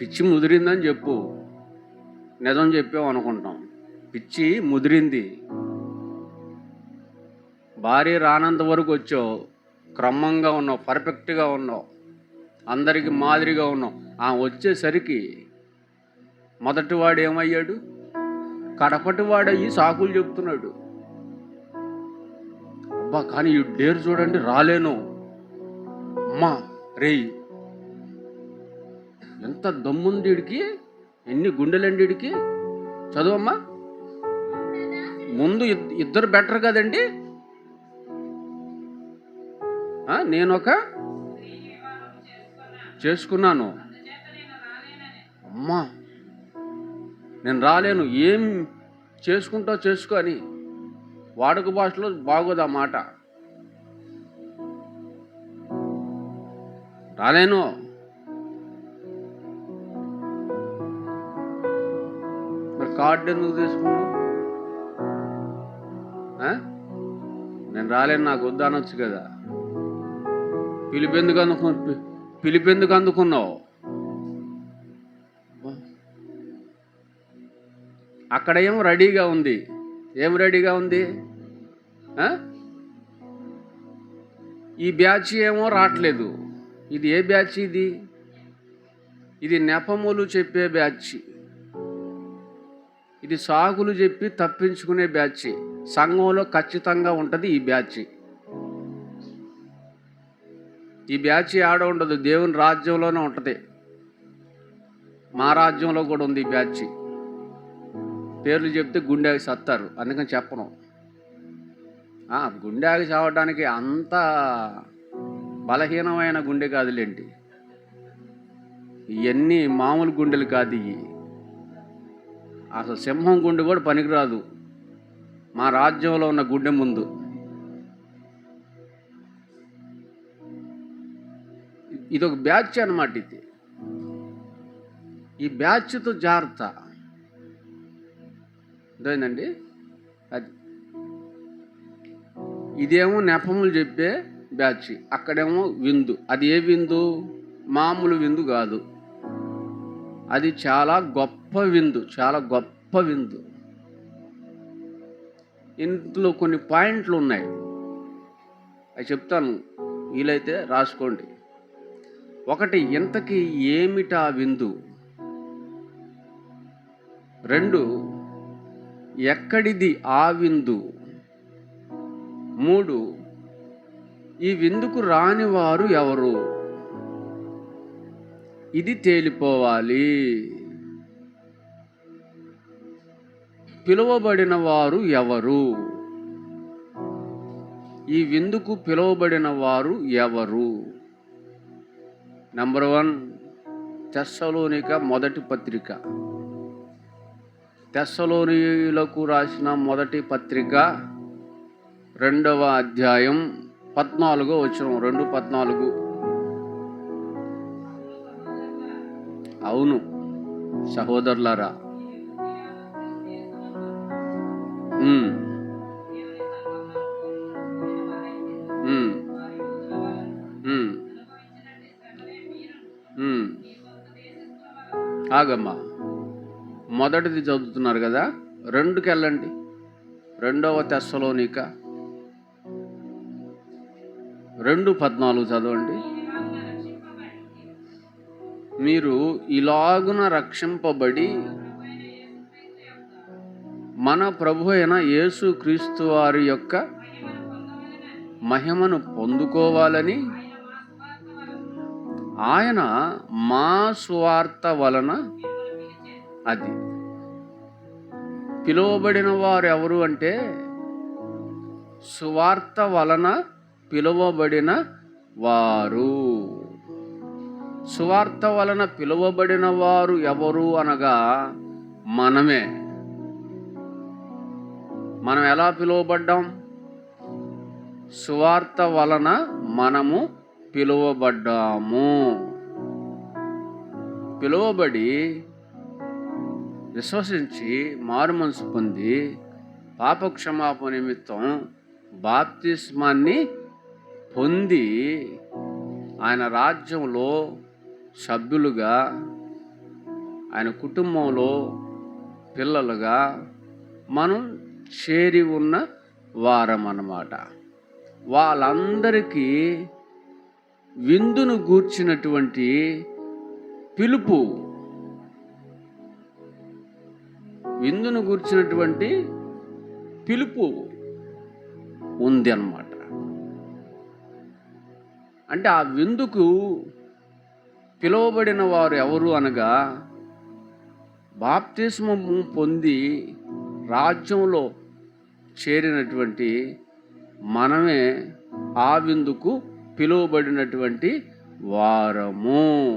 పిచ్చి ముదిరిందని చెప్పు. నిజం చెప్పావు అనుకుంటాం. పిచ్చి ముదిరింది. భార్య రానంత వరకు వచ్చావు. క్రమంగా ఉన్నావు పర్ఫెక్ట్గా ఉన్నావు. అందరికి మాదిరిగా ఉన్నావు. ఆ వచ్చేసరికి మొదటివాడు ఏమయ్యాడు? కడపటివాడయ్యి సాకులు చెప్తున్నాడు. అబ్బా కానీ ఈ డేరు చూడండి రాలేను. అమ్మా రేయ్. ఎంత దమ్ముందిడికి ఎన్ని గుండెలండి వీడికి చదువమ్మా. ముందు ఇద్- ఇద్దరు బెటర్ కదండి? నేను ఒక చేసుకున్నాను. అమ్మా. నేను రాలేను. ఏం చేసుకుంటావు చేసుకో అని. వాడుక భాషలో బాగోదు ఆ మాట. రాలేను. కార్డు ఎందుకు తీసుకున్నావు? నేను రాలేను నాకు వద్దు అనొచ్చు కదా. పిలిపెందుకు అందుకు పి- పిలిపెందుకు అందుకున్నావు? అక్కడ ఏం రెడీగా ఉంది? ఏం రెడీగా ఉంది? ఈ బ్యాచ్ ఏమో రావట్లేదు. ఇది ఏ బ్యాచ్ ఇది? ఇది నెపములు చెప్పే బ్యాచ్. ఇది సాగులు చెప్పి తప్పించుకునే బ్యాచ్. సంఘంలో ఖచ్చితంగా ఉంటుంది ఈ బ్యాచ్. ఈ బ్యాచ్ ఆడ ఉండదు దేవుని రాజ్యంలోనే ఉంటుంది. మా రాజ్యంలో కూడా ఉంది ఈ బ్యాచ్. పేర్లు చెప్తే గుండెకి సత్తారు అందుకని చెప్పను. గుండెకి చావడానికి అంత బలహీనమైన గుండె కాదులేంటి ఇవన్నీ మామూలు గుండెలు కాదు ఇవి అసలు సింహం గుండె కూడా పనికిరాదు. మా రాజ్యంలో ఉన్న గుండె ముందు. ఇది ఒక బ్యాచ్ అన్నమాట ఇది. ఈ బ్యాచ్తో జాగ్రత్త. అర్థమైందండి? అది. ఇదేమో నెపములు చెప్పే బ్యాచ్. అక్కడేమో విందు. అది ఏ విందు? మామూలు విందు కాదు. అది చాలా గొప్ప విందు చాలా గొప్ప విందు. ఇంట్లో కొన్ని పాయింట్లు ఉన్నాయి. అవి చెప్తాను వీలైతే రాసుకోండి. ఒకటి ఇంతకీ ఏమిటా విందు? రెండు ఎక్కడిది ఆ విందు? మూడు ఈ విందుకు రాని వారు ఎవరు? ఇది తేలిపోవాలి. పిలువబడిన వారు ఎవరు? ఈ విందుకు పిలువబడిన వారు ఎవరు? నంబర్ వన్ తెస్సలోనిక మొదటి పత్రిక. తెస్సలోనిలకు రాసిన మొదటి పత్రిక రెండవ అధ్యాయం పద్నాలుగో వచ్చిన రెండు పద్నాలుగు. అవును సహోదరులారా. ఆగమ్మా. మొదటిది చదువుతున్నారు కదా రెండుకి వెళ్ళండి రెండవ తెస్సలోనిక. రెండు పద్నాలుగు చదవండి. మీరు ఇలాగున రక్షింపబడి మన ప్రభు అయిన యేసు క్రీస్తు వారి యొక్క మహిమను పొందుకోవాలని ఆయన మా స్వార్థ వలన అది. పిలువబడిన వారు ఎవరు అంటే సువార్త వలన పిలువబడిన వారు. సువార్త వలన పిలువబడిన వారు ఎవరు అనగా మనమే. మనం ఎలా పిలువబడ్డాం? సువార్త వలన మనము పిలువబడ్డాము. పిలువబడి విశ్వసించి మారు మనసు పొంది పాపక్షమాపణ నిమిత్తం బాప్తిస్మాన్ని పొంది ఆయన రాజ్యంలో సభ్యులుగా ఆయన కుటుంబంలో పిల్లలుగా మనం చేరి ఉన్న వారం అన్నమాట వాళ్ళందరికీ విందును గూర్చినటువంటి పిలుపు. విందును గూర్చినటువంటి పిలుపు ఉంది అన్నమాట అంటే ఆ విందుకు పిలువబడిన వారు ఎవరు అనగా బాప్తిస్మము పొంది రాజ్యంలో చేరినటువంటి మనమే ఆ విందుకు పిలువబడినటువంటి వారము.